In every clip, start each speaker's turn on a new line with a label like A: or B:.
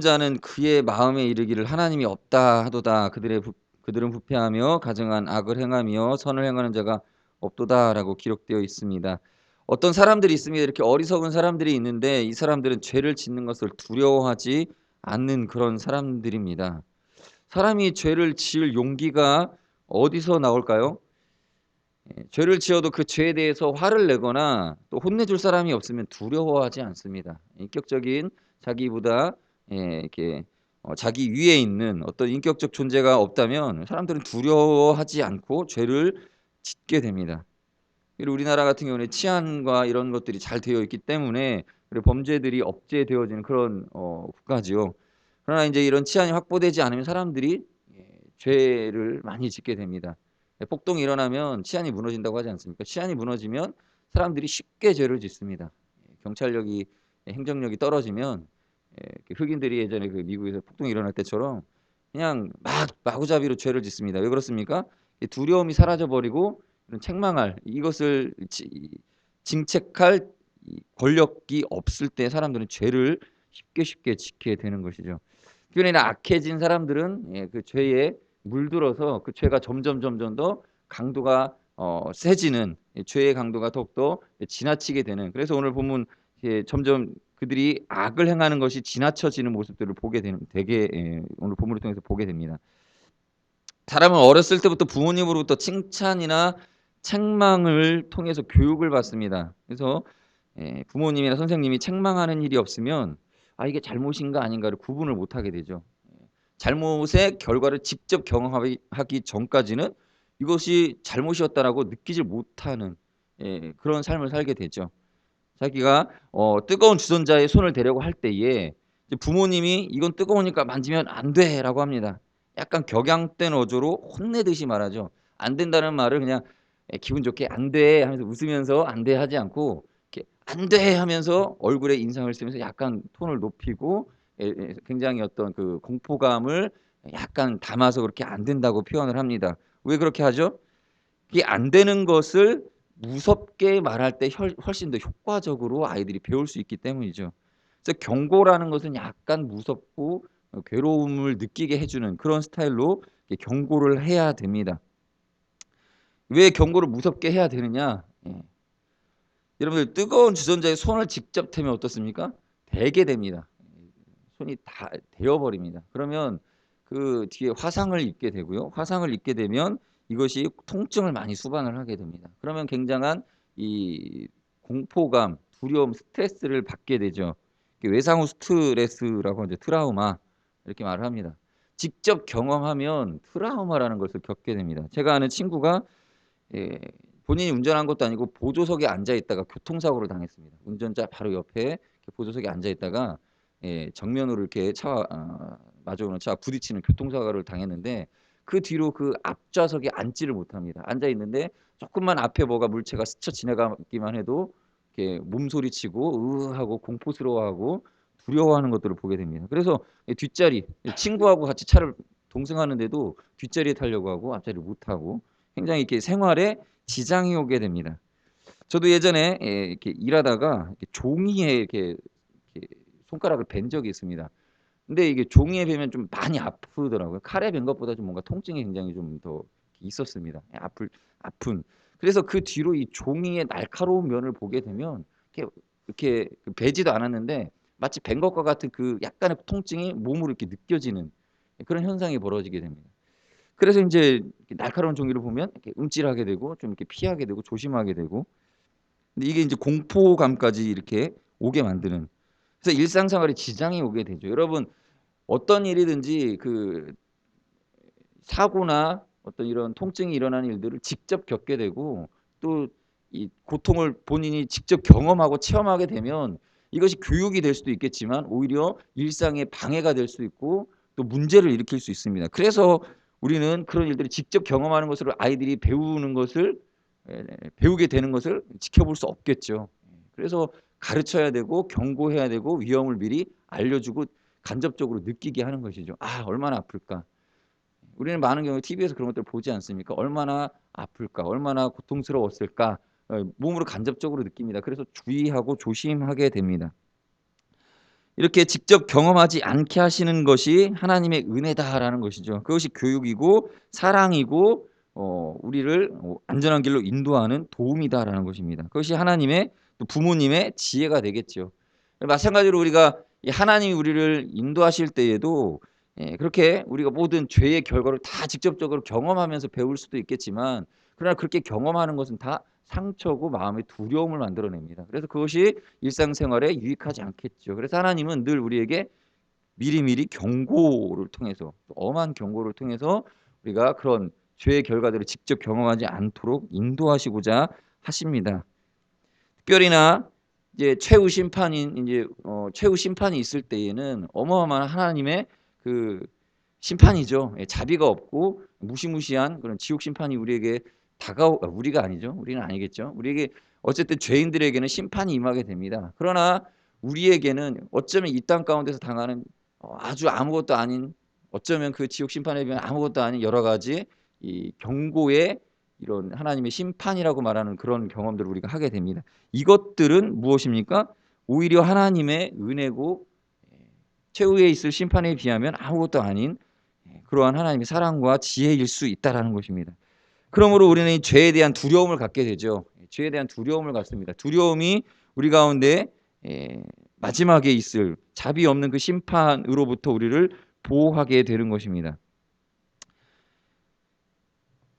A: 자는 그의 마음에 이르기를 하나님이 없다 하도다 그들의 부, 그들은 부패하며 가증한 악을 행하며 선을 행하는 자가 없도다라고 기록되어 있습니다. 어떤 사람들이 있습니다. 이렇게 어리석은 사람들이 있는데 이 사람들은 죄를 짓는 것을 두려워하지 않는 그런 사람들입니다. 사람이 죄를 지을 용기가 어디서 나올까요? 예, 죄를 지어도 그 죄에 대해서 화를 내거나 또 혼내줄 사람이 없으면 두려워하지 않습니다. 인격적인 자기보다 예, 이렇게 어, 자기 위에 있는 어떤 인격적 존재가 없다면 사람들은 두려워하지 않고 죄를 짓게 됩니다. 그리고 우리나라 같은 경우는 치안과 이런 것들이 잘 되어 있기 때문에 범죄들이 억제되어지는 그런 어, 국가지요. 그러나 이제 이런 치안이 확보되지 않으면 사람들이 예, 죄를 많이 짓게 됩니다. 예, 폭동이 일어나면 치안이 무너진다고 하지 않습니까? 치안이 무너지면 사람들이 쉽게 죄를 짓습니다. 예, 경찰력이 행정력이 떨어지면 흑인들이 예전에 그 미국에서 폭동이 일어날 때처럼 그냥 막 마구잡이로 죄를 짓습니다. 왜 그렇습니까? 두려움이 사라져 버리고 책망할 이것을 징책할 권력이 없을 때 사람들은 죄를 쉽게 쉽게 짓게 되는 것이죠. 그러나 악해진 사람들은 예, 그 죄에 물들어서 그 죄가 점점 점점 더 강도가 어, 세지는 예, 죄의 강도가 더욱더 지나치게 되는 그래서 오늘 보면 예, 점점 그들이 악을 행하는 것이 지나쳐지는 모습들을 보게 되는 되게 예, 오늘 본문을 통해서 보게 됩니다. 사람은 어렸을 때부터 부모님으로부터 칭찬이나 책망을 통해서 교육을 받습니다. 그래서 예, 부모님이나 선생님이 책망하는 일이 없으면 아 이게 잘못인가 아닌가를 구분을 못하게 되죠. 잘못의 결과를 직접 경험하기 전까지는 이것이 잘못이었다라고 느끼질 못하는 예, 그런 삶을 살게 되죠. 자기가 어, 뜨거운 주전자에 손을 대려고 할 때에 부모님이 이건 뜨거우니까 만지면 안 돼라고 합니다. 약간 격양된 어조로 혼내듯이 말하죠. 안 된다는 말을 그냥 기분 좋게 안 돼 하면서 웃으면서 안 돼 하지 않고 안 돼 하면서 얼굴에 인상을 쓰면서 약간 톤을 높이고 굉장히 어떤 그 공포감을 약간 담아서 그렇게 안 된다고 표현을 합니다. 왜 그렇게 하죠? 이게 안 되는 것을 무섭게 말할 때 훨씬 더 효과적으로 아이들이 배울 수 있기 때문이죠. 그래서 경고라는 것은 약간 무섭고 괴로움을 느끼게 해주는 그런 스타일로 경고를 해야 됩니다. 왜 경고를 무섭게 해야 되느냐? 예. 여러분들 뜨거운 주전자에 손을 직접 대면 어떻습니까? 대게 됩니다. 손이 다 데어버립니다. 그러면 그 뒤에 화상을 입게 되고요. 화상을 입게 되면 이것이 통증을 많이 수반을 하게 됩니다. 그러면 굉장한 이 공포감, 두려움, 스트레스를 받게 되죠. 외상 후 스트레스라고 이제 트라우마 이렇게 말을 합니다. 직접 경험하면 트라우마라는 것을 겪게 됩니다. 제가 아는 친구가 예, 본인이 운전한 것도 아니고 보조석에 앉아 있다가 교통사고를 당했습니다. 운전자 바로 옆에 보조석에 앉아 있다가 예, 정면으로 이렇게 차 아, 마주오는 차 부딪히는 교통사고를 당했는데 그 뒤로 그 앞좌석에 앉지를 못합니다. 앉아 있는데 조금만 앞에 뭐가 물체가 스쳐 지나가기만 해도 이렇게 몸소리치고 으하고 공포스러워하고 두려워하는 것들을 보게 됩니다. 그래서 뒷자리 친구하고 같이 차를 동승하는데도 뒷자리에 타려고 하고 앞자리를 못 타고 굉장히 이렇게 생활에 지장이 오게 됩니다. 저도 예전에 예, 이렇게 일하다가 이렇게 종이에 이렇게, 손가락을 벤 적이 있습니다. 근데 이게 종이에 베면 좀 많이 아프더라고요. 칼에 벤 것보다 좀 뭔가 통증이 굉장히 좀 더 있었습니다. 예, 아플 아픈. 그래서 그 뒤로 이 종이의 날카로운 면을 보게 되면 이렇게 이렇게 베지도 않았는데 마치 벤 것과 같은 그 약간의 통증이 몸으로 이렇게 느껴지는 그런 현상이 벌어지게 됩니다. 그래서 이제 날카로운 종이를 보면 이렇게 움찔하게 되고 좀 이렇게 피하게 되고 조심하게 되고 근데 이게 이제 공포감까지 이렇게 오게 만드는 그래서 일상생활에 지장이 오게 되죠. 여러분 어떤 일이든지 그 사고나 어떤 이런 통증이 일어나는 일들을 직접 겪게 되고 또 이 고통을 본인이 직접 경험하고 체험하게 되면 이것이 교육이 될 수도 있겠지만 오히려 일상에 방해가 될 수 있고 또 문제를 일으킬 수 있습니다. 그래서 우리는 그런 일들을 직접 경험하는 것으로 아이들이 배우는 것을 배우게 되는 것을 지켜볼 수 없겠죠. 그래서 가르쳐야 되고 경고해야 되고 위험을 미리 알려주고 간접적으로 느끼게 하는 것이죠. 아 얼마나 아플까. 우리는 많은 경우 TV에서 그런 것들을 보지 않습니까? 얼마나 아플까, 얼마나 고통스러웠을까 어, 몸으로 간접적으로 느낍니다. 그래서 주의하고 조심하게 됩니다. 이렇게 직접 경험하지 않게 하시는 것이 하나님의 은혜다라는 것이죠. 그것이 교육이고 사랑이고 어, 우리를 어, 안전한 길로 인도하는 도움이다라는 것입니다. 그것이 하나님의 또 부모님의 지혜가 되겠죠. 마찬가지로 우리가 이 하나님이 우리를 인도하실 때에도 예, 그렇게 우리가 모든 죄의 결과를 다 직접적으로 경험하면서 배울 수도 있겠지만 그러나 그렇게 경험하는 것은 다 상처고 마음의 두려움을 만들어냅니다. 그래서 그것이 일상생활에 유익하지 않겠죠. 그래서 하나님은 늘 우리에게 미리미리 경고를 통해서 엄한 경고를 통해서 우리가 그런 죄의 결과들을 직접 경험하지 않도록 인도하시고자 하십니다. 특별히나 이제 최후 심판인 이제 어, 최후 심판이 있을 때에는 어마어마한 하나님의 그 심판이죠. 예, 자비가 없고 무시무시한 그런 지옥 심판이 우리에게 다가오 아, 우리가 아니죠. 우리는 아니겠죠. 우리에게 어쨌든 죄인들에게는 심판이 임하게 됩니다. 그러나 우리에게는 어쩌면 이 땅 가운데서 당하는 어, 아주 아무것도 아닌 어쩌면 그 지옥 심판에 비하면 아무것도 아닌 여러 가지 이 경고의 이런 하나님의 심판이라고 말하는 그런 경험들을 우리가 하게 됩니다. 이것들은 무엇입니까? 오히려 하나님의 은혜고 예, 최후에 있을 심판에 비하면 아무것도 아닌 예, 그러한 하나님의 사랑과 지혜일 수 있다라는 것입니다. 그러므로 우리는 이 죄에 대한 두려움을 갖게 되죠. 예, 죄에 대한 두려움을 갖습니다. 두려움이 우리 가운데 마지막에 있을 자비 없는 그 심판으로부터 우리를 보호하게 되는 것입니다.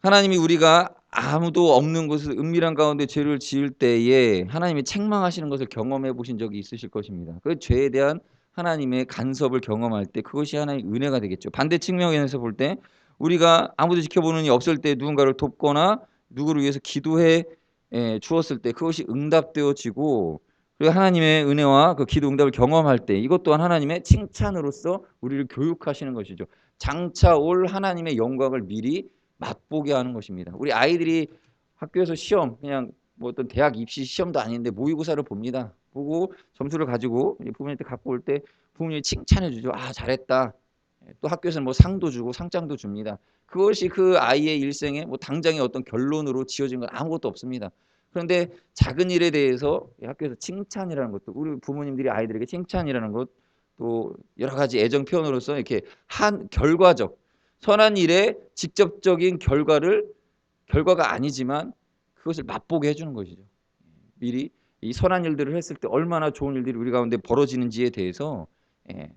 A: 하나님이 우리가 아무도 없는 곳에서 은밀한 가운데 죄를 지을 때에 하나님이 책망하시는 것을 경험해 보신 적이 있으실 것입니다. 그 죄에 대한 하나님의 간섭을 경험할 때 그것이 하나의 은혜가 되겠죠. 반대 측면에서 볼 때 우리가 아무도 지켜보는 이 없을 때 누군가를 돕거나 누구를 위해서 기도해 예, 주었을 때 그것이 응답되어지고 그리고 하나님의 은혜와 그 기도 응답을 경험할 때 이것 또한 하나님의 칭찬으로서 우리를 교육하시는 것이죠. 장차 올 하나님의 영광을 미리 맛보게 하는 것입니다. 우리 아이들이 학교에서 시험 그냥 뭐 어떤 대학 입시 시험도 아닌데 모의고사를 봅니다. 보고 점수를 가지고 부모님한테 갖고 올 때 부모님이 칭찬해 주죠. 아 잘했다. 예, 또 학교에서는 뭐 상도 주고 상장도 줍니다. 그것이 그 아이의 일생에 뭐 당장의 어떤 결론으로 지어진 건 아무것도 없습니다. 그런데 작은 일에 대해서 학교에서 칭찬이라는 것도 우리 부모님들이 아이들에게 칭찬이라는 것 또 여러 가지 애정 표현으로서 이렇게 한 결과적 선한 일의 직접적인 결과를 결과가 아니지만 그것을 맛보게 해주는 것이죠. 미리 이 선한 일들을 했을 때 얼마나 좋은 일들이 우리 가운데 벌어지는지에 대해서 예,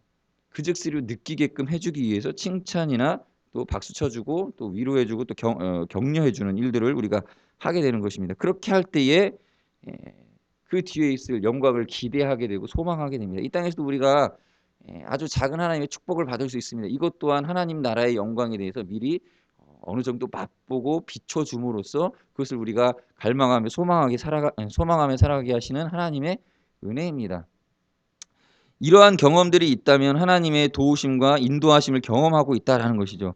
A: 그즉시로 느끼게끔 해주기 위해서 칭찬이나 또 박수 쳐주고 또 위로해주고 또 경, 어, 격려해주는 일들을 우리가 하게 되는 것입니다. 그렇게 할 때에 예, 그 뒤에 있을 영광을 기대하게 되고 소망하게 됩니다. 이 땅에서도 우리가 예, 아주 작은 하나님의 축복을 받을 수 있습니다. 이것 또한 하나님 나라의 영광에 대해서 미리 어, 어느 정도 맛보고 비춰줌으로써 그것을 우리가 갈망하며 소망하게 살아가 소망하며 살아가게 하시는 하나님의 은혜입니다. 이러한 경험들이 있다면 하나님의 도우심과 인도하심을 경험하고 있다라는 것이죠.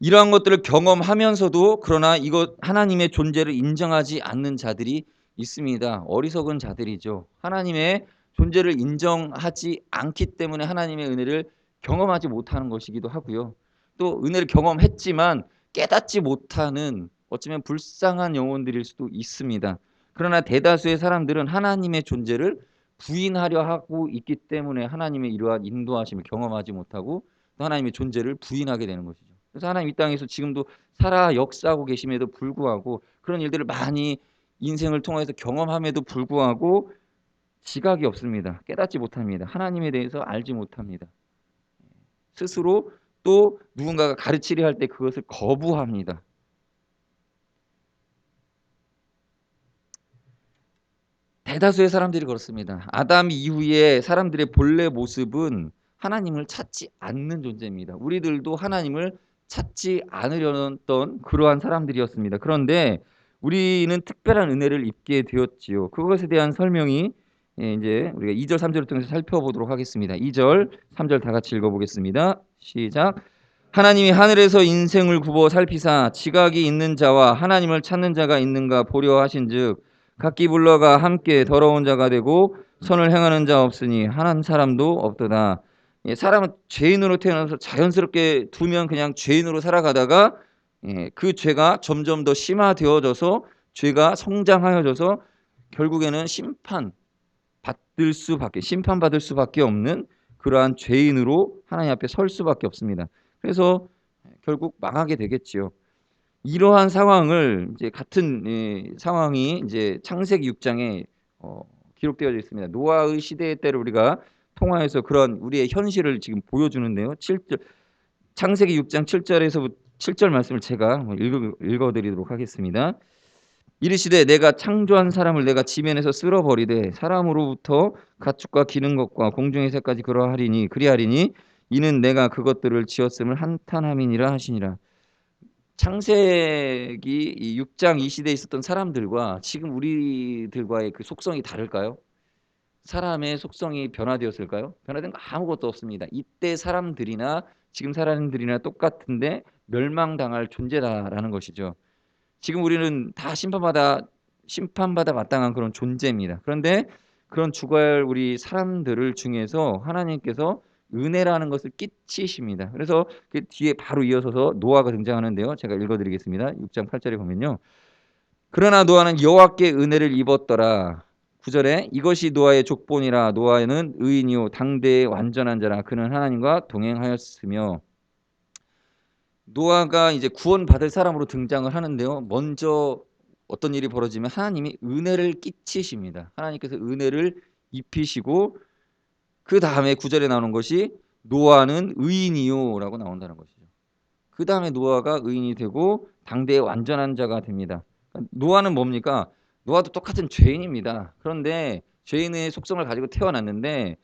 A: 이러한 것들을 경험하면서도 그러나 이것 하나님의 존재를 인정하지 않는 자들이 있습니다. 어리석은 자들이죠. 하나님의 존재를 인정하지 않기 때문에 하나님의 은혜를 경험하지 못하는 것이기도 하고요. 또 은혜를 경험했지만 깨닫지 못하는 어쩌면 불쌍한 영혼들일 수도 있습니다. 그러나 대다수의 사람들은 하나님의 존재를 부인하려 하고 있기 때문에 하나님의 이러한 인도하심을 경험하지 못하고 또 하나님의 존재를 부인하게 되는 것이죠. 그래서 하나님 이 땅에서 지금도 살아 역사하고 계심에도 불구하고 그런 일들을 많이 인생을 통해서 경험함에도 불구하고 지각이 없습니다. 깨닫지 못합니다. 하나님에 대해서 알지 못합니다. 스스로 또 누군가가 가르치려 할 때 그것을 거부합니다. 대다수의 사람들이 그렇습니다. 아담 이후에 사람들의 본래 모습은 하나님을 찾지 않는 존재입니다. 우리들도 하나님을 찾지 않으려던 그러한 사람들이었습니다. 그런데 우리는 특별한 은혜를 입게 되었지요. 그것에 대한 설명이 예, 이제 우리가 2절 3절을 통해서 살펴보도록 하겠습니다. 2절 3절 다 같이 읽어보겠습니다. 시작. 하나님이 하늘에서 인생을 굽어 살피사 지각이 있는 자와 하나님을 찾는 자가 있는가 보려 하신즉 각기 불러가 함께 더러운 자가 되고 선을 행하는 자 없으니 한 사람도 없도다. 예, 사람은 죄인으로 태어나서 자연스럽게 두면 그냥 죄인으로 살아가다가 예, 그 죄가 점점 더 심화되어져서 죄가 성장하여져서 결국에는 심판 받을 수밖에 심판받을 수밖에 없는 그러한 죄인으로 하나님 앞에 설 수밖에 없습니다. 그래서 결국 망하게 되겠지요. 이러한 상황을 이제 같은 예, 상황이 이제 창세기 6장에 어, 기록되어 있습니다. 노아의 시대의 때를 우리가 통화해서 그런 우리의 현실을 지금 보여주는데요. 7절 창세기 6장 7절에서 7절 말씀을 제가 읽어, 읽어드리도록 하겠습니다. 이르시되 내가 창조한 사람을 내가 지면에서 쓸어버리되 사람으로부터 가축과 기는 것과 공중의 새까지 그러하리니 그리하리니 이는 내가 그것들을 지었음을 한탄함이니라 하시니라. 창세기 6장 이 시대에 있었던 사람들과 지금 우리들과의 그 속성이 다를까요? 사람의 속성이 변화되었을까요? 변화된 거 아무것도 없습니다. 이때 사람들이나 지금 사람들이나 똑같은데 멸망당할 존재다라는 것이죠. 지금 우리는 다 심판받아 심판받아 마땅한 그런 존재입니다. 그런데 그런 죽어야 할 우리 사람들을 중에서 하나님께서 은혜라는 것을 끼치십니다. 그래서 그 뒤에 바로 이어서서 노아가 등장하는데요. 제가 읽어드리겠습니다. 6장 8절에 보면요. 그러나 노아는 여호와께 은혜를 입었더라. 9절에 이것이 노아의 족본이라 노아는 의인이요 당대의 완전한 자라 그는 하나님과 동행하였으며 노아가 이제 구원받을 사람으로 등장을 하는데요. 먼저 어떤 일이 벌어지면 하나님이 은혜를 끼치십니다. 하나님께서 은혜를 입히시고 그 다음에 구절에 나오는 것이 노아는 의인이요라고 나온다는 것이죠. 그 다음에 노아가 의인이 되고 당대의 완전한 자가 됩니다. 그러니까 노아는 뭡니까? 노아도 똑같은 죄인입니다. 그런데 죄인의 속성을 가지고 태어났는데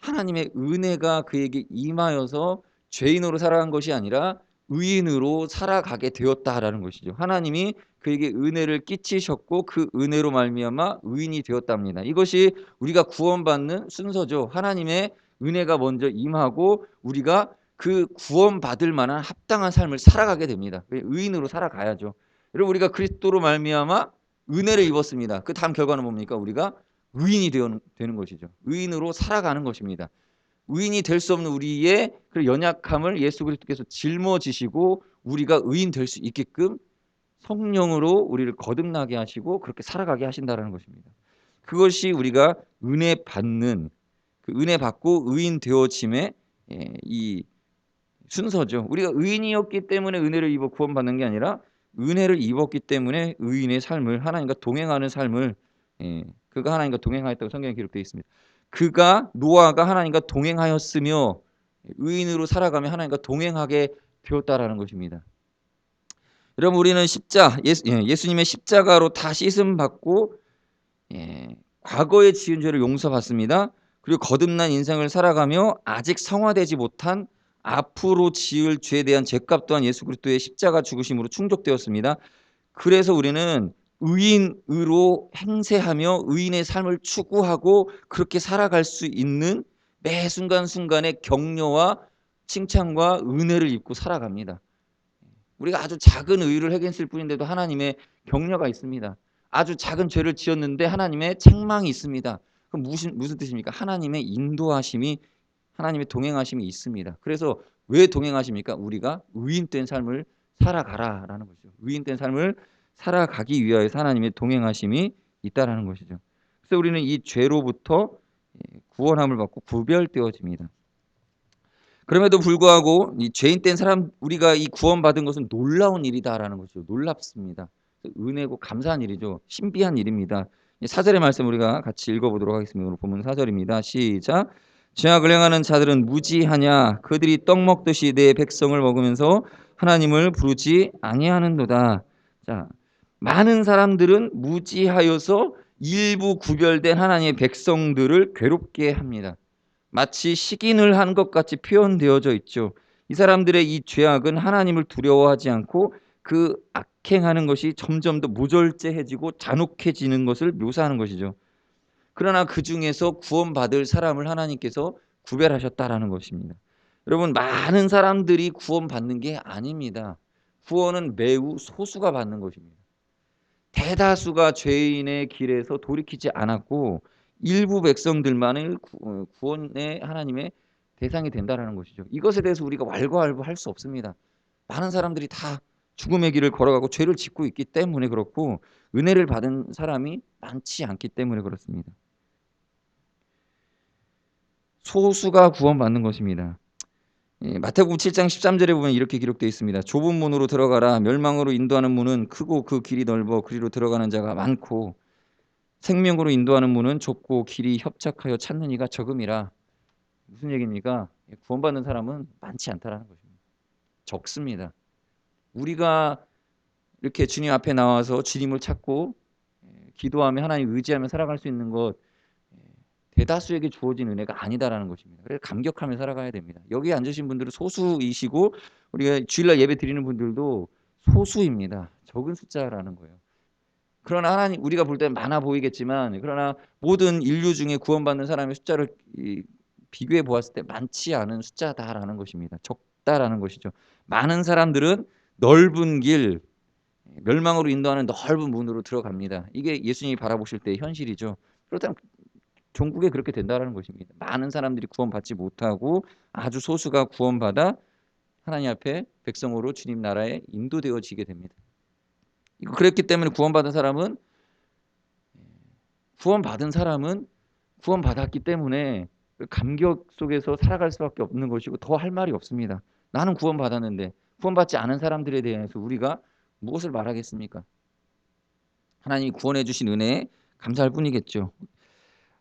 A: 하나님의 은혜가 그에게 임하여서 죄인으로 살아간 것이 아니라 의인으로 살아가게 되었다라는 것이죠. 하나님이 그에게 은혜를 끼치셨고 그 은혜로 말미암아 의인이 되었답니다. 이것이 우리가 구원받는 순서죠. 하나님의 은혜가 먼저 임하고 우리가 그 구원받을 만한 합당한 삶을 살아가게 됩니다. 의인으로 살아가야죠. 여러분 우리가 그리스도로 말미암아 은혜를 입었습니다. 그 다음 결과는 뭡니까? 우리가 의인이 되는 것이죠. 의인으로 살아가는 것입니다. 의인이 될 수 없는 우리의 그 연약함을 예수 그리스도께서 짊어지시고 우리가 의인 될 수 있게끔 성령으로 우리를 거듭나게 하시고 그렇게 살아가게 하신다라는 것입니다. 그것이 우리가 은혜 받는 그 은혜 받고 의인 되어짐의 예, 이 순서죠. 우리가 의인이었기 때문에 은혜를 입어 구원받는 게 아니라 은혜를 입었기 때문에 의인의 삶을 하나님과 동행하는 삶을 예, 그가 하나님과 동행하였다고 성경에 기록되어 있습니다. 그가 노아가 하나님과 동행하였으며 의인으로 살아가며 하나님과 동행하게 되었다라는 것입니다. 여러분 우리는 십자 예수, 예, 수님의 십자가로 다 씻음 받고 예, 과거에 지은 죄를 용서받습니다. 그리고 거듭난 인생을 살아가며 아직 성화되지 못한 앞으로 지을 죄에 대한 죄값 또한 예수 그리스도의 십자가 죽으심으로 충족되었습니다. 그래서 우리는 의인으로 행세하며 의인의 삶을 추구하고 그렇게 살아갈 수 있는 매 순간순간의 격려와 칭찬과 은혜를 입고 살아갑니다. 우리가 아주 작은 의를 행했을 뿐인데도 하나님의 격려가 있습니다. 아주 작은 죄를 지었는데 하나님의 책망이 있습니다. 그럼 무슨 무슨 뜻입니까? 하나님의 인도하심이 하나님의 동행하심이 있습니다. 그래서 왜 동행하십니까? 우리가 의인된 삶을 살아가라라는 거죠. 의인된 삶을 살아가기 위하여 하나님의 동행하심이 있다라는 것이죠. 그래서 우리는 이 죄로부터 예, 구원함을 받고 구별되어집니다. 그럼에도 불구하고 이 죄인된 사람 우리가 이 구원받은 것은 놀라운 일이다라는 것이죠. 놀랍습니다. 은혜고 감사한 일이죠. 신비한 일입니다. 사절의 말씀 우리가 같이 읽어보도록 하겠습니다. 오늘 보면 사절입니다. 시작. 죄악을 행하는 자들은 무지하냐 그들이 떡 먹듯이 내 백성을 먹으면서 하나님을 부르지 아니하는도다. 자, 많은 사람들은 무지하여서 일부 구별된 하나님의 백성들을 괴롭게 합니다. 마치 식인을 한 것 같이 표현되어져 있죠. 이 사람들의 이 죄악은 하나님을 두려워하지 않고 그 악행하는 것이 점점 더 무절제해지고 잔혹해지는 것을 묘사하는 것이죠. 그러나 그 중에서 구원받을 사람을 하나님께서 구별하셨다라는 것입니다. 여러분 많은 사람들이 구원받는 게 아닙니다. 구원은 매우 소수가 받는 것입니다. 대다수가 죄인의 길에서 돌이키지 않았고 일부 백성들만을 어, 구원의 하나님의 대상이 된다라는 것이죠. 이것에 대해서 우리가 왈가왈부할 수 없습니다. 많은 사람들이 다 죽음의 길을 걸어가고 죄를 짓고 있기 때문에 그렇고 은혜를 받은 사람이 많지 않기 때문에 그렇습니다. 소수가 구원받는 것입니다. 예, 마태복음 7장 13절에 보면 이렇게 기록되어 있습니다. 좁은 문으로 들어가라. 멸망으로 인도하는 문은 크고 그 길이 넓어 그리로 들어가는 자가 많고 생명으로 인도하는 문은 좁고 길이 협착하여 찾는 이가 적음이라. 무슨 얘기입니까? 예, 구원받는 사람은 많지 않다라는 것입니다. 적습니다. 우리가 이렇게 주님 앞에 나와서 주님을 찾고 예, 기도하며 하나님 의지하며 살아갈 수 있는 것 예, 대다수에게 주어진 은혜가 아니다라는 것입니다. 그래서 감격하며 살아가야 됩니다. 여기 앉으신 분들은 소수이시고 우리가 주일날 예배 드리는 분들도 소수입니다. 적은 숫자라는 거예요. 그러나 하나님 우리가 볼 때 많아 보이겠지만 그러나 모든 인류 중에 구원받는 사람의 숫자를 이, 비교해 보았을 때 많지 않은 숫자다라는 것입니다. 적다라는 것이죠. 많은 사람들은 넓은 길 멸망으로 인도하는 넓은 문으로 들어갑니다. 이게 예수님이 바라보실 때의 현실이죠. 그렇다면 종국에 그렇게 된다라는 것입니다. 많은 사람들이 구원받지 못하고 아주 소수가 구원받아 하나님 앞에 백성으로 주님 나라에 인도되어지게 됩니다. 그랬기 때문에 구원받은 사람은 구원받은 사람은 구원받았기 때문에 그 감격 속에서 살아갈 수밖에 없는 것이고 더 할 말이 없습니다. 나는 구원받았는데 구원받지 않은 사람들에 대해서 우리가 무엇을 말하겠습니까? 하나님이 구원해 주신 은혜에 감사할 뿐이겠죠.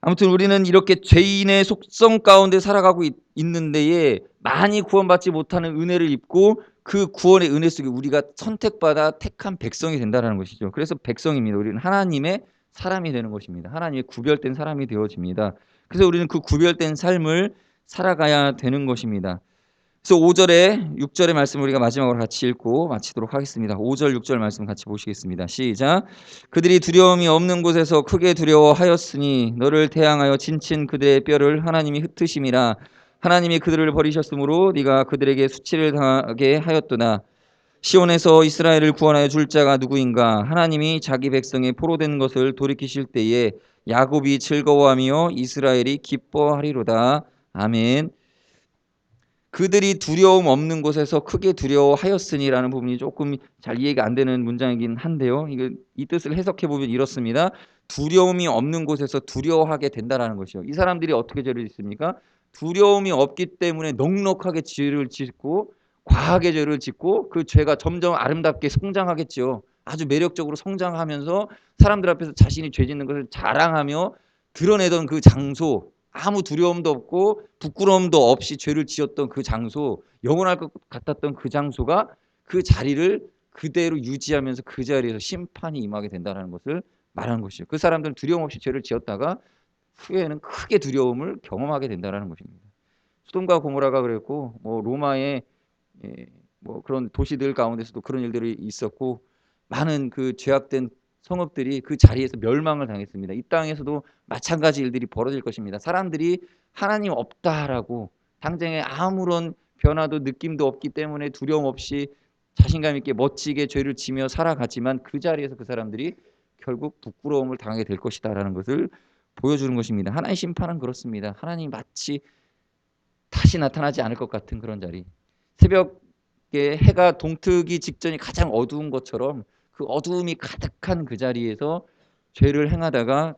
A: 아무튼 우리는 이렇게 죄인의 속성 가운데 살아가고 있, 있는 데에 많이 구원받지 못하는 은혜를 입고 그 구원의 은혜 속에 우리가 선택받아 택한 백성이 된다는 것이죠. 그래서 백성입니다. 우리는 하나님의 사람이 되는 것입니다. 하나님의 구별된 사람이 되어집니다. 그래서 우리는 그 구별된 삶을 살아가야 되는 것입니다. 그래서 5절에 6절의 말씀 우리가 마지막으로 같이 읽고 마치도록 하겠습니다. 5절 6절 말씀 같이 보시겠습니다. 시작. 그들이 두려움이 없는 곳에서 크게 두려워하였으니 너를 태양하여 진친 그들의 뼈를 하나님이 흩으심이라 하나님이 그들을 버리셨으므로 네가 그들에게 수치를 당하게 하였도나 시온에서 이스라엘을 구원하여 줄 자가 누구인가 하나님이 자기 백성의 포로된 것을 돌이키실 때에 야곱이 즐거워하며 이스라엘이 기뻐하리로다. 아멘. 그들이 두려움 없는 곳에서 크게 두려워하였으니라는 부분이 조금 잘 이해가 안 되는 문장이긴 한데요. 이거 이 뜻을 해석해 보면 이렇습니다. 두려움이 없는 곳에서 두려워하게 된다라는 것이요. 이 사람들이 어떻게 죄를 짓습니까? 두려움이 없기 때문에 넉넉하게 죄를 짓고 과하게 죄를 짓고 그 죄가 점점 아름답게 성장하겠지요. 아주 매력적으로 성장하면서 사람들 앞에서 자신이 죄 짓는 것을 자랑하며 드러내던 그 장소 아무 두려움도 없고 부끄러움도 없이 죄를 지었던 그 장소, 영원할 것 같았던 그 장소가 그 자리를 그대로 유지하면서 그 자리에서 심판이 임하게 된다는 것을 말하는 것이죠. 그 사람들은 두려움 없이 죄를 지었다가 후에는 크게 두려움을 경험하게 된다는 것입니다. 수돔과 고모라가 그랬고 뭐 로마의 예, 뭐 그런 도시들 가운데서도 그런 일들이 있었고 많은 그 죄악된 성읍들이 그 자리에서 멸망을 당했습니다. 이 땅에서도 마찬가지 일들이 벌어질 것입니다. 사람들이 하나님 없다라고 당장에 아무런 변화도 느낌도 없기 때문에 두려움 없이 자신감 있게 멋지게 죄를 지며 살아갔지만 그 자리에서 그 사람들이 결국 부끄러움을 당하게 될 것이다라는 것을 보여주는 것입니다. 하나님의 심판은 그렇습니다. 하나님 마치 다시 나타나지 않을 것 같은 그런 자리. 새벽에 해가 동트기 직전이 가장 어두운 것처럼 그 어두움이 가득한 그 자리에서 죄를 행하다가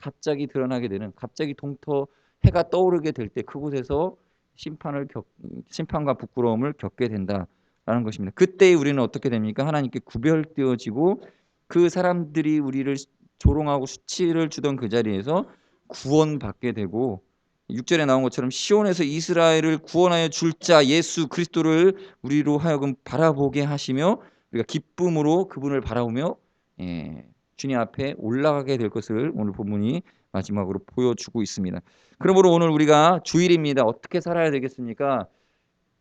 A: 갑자기 드러나게 되는 갑자기 동터 해가 떠오르게 될 때 그곳에서 심판을 겪 심판과 부끄러움을 겪게 된다라는 것입니다. 그때 우리는 어떻게 됩니까? 하나님께 구별되어지고 그 사람들이 우리를 조롱하고 수치를 주던 그 자리에서 구원받게 되고 6절에 나온 것처럼 시온에서 이스라엘을 구원하여 줄 자 예수 그리스도를 우리로 하여금 바라보게 하시며 우리가 기쁨으로 그분을 바라보며 예, 주님 앞에 올라가게 될 것을 오늘 본문이 마지막으로 보여주고 있습니다. 그러므로 오늘 우리가 주일입니다. 어떻게 살아야 되겠습니까?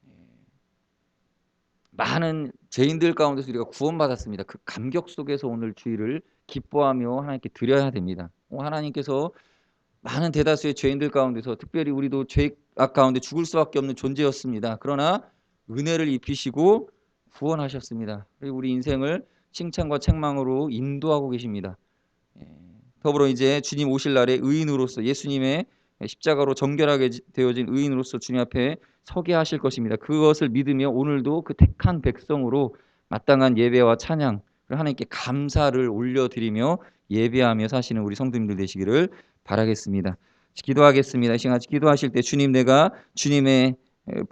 A: 예, 많은 죄인들 가운데서 우리가 구원받았습니다. 그 감격 속에서 오늘 주일을 기뻐하며 하나님께 드려야 됩니다. 어, 하나님께서 많은 대다수의 죄인들 가운데서 특별히 우리도 죄악 가운데 죽을 수밖에 없는 존재였습니다. 그러나 은혜를 입히시고 구원하셨습니다. 그리고 우리 인생을 칭찬과 책망으로 인도하고 계십니다. 예, 더불어 이제 주님 오실 날에 의인으로서 예수님의 십자가로 정결하게 되어진 의인으로서 주님 앞에 서게 하실 것입니다. 그것을 믿으며 오늘도 그 택한 백성으로 마땅한 예배와 찬양 하나님께 감사를 올려드리며 예배하며 사시는 우리 성도님들 되시기를 바라겠습니다. 기도하겠습니다. 이 시간 같이 기도하실 때 주님 내가 주님의 에,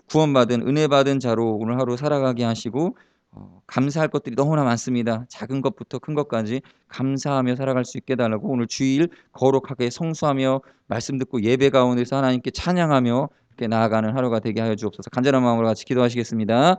A: 구원받은 은혜 받은 자로 오늘 하루 살아가게 하시고 어, 감사할 것들이 너무나 많습니다. 작은 것부터 큰 것까지 감사하며 살아갈 수 있게 달라고 오늘 주일 거룩하게 성수하며 말씀 듣고 예배 가운데서 하나님께 찬양하며 이렇게 나아가는 하루가 되게 하여 주옵소서. 간절한 마음으로 같이 기도하시겠습니다.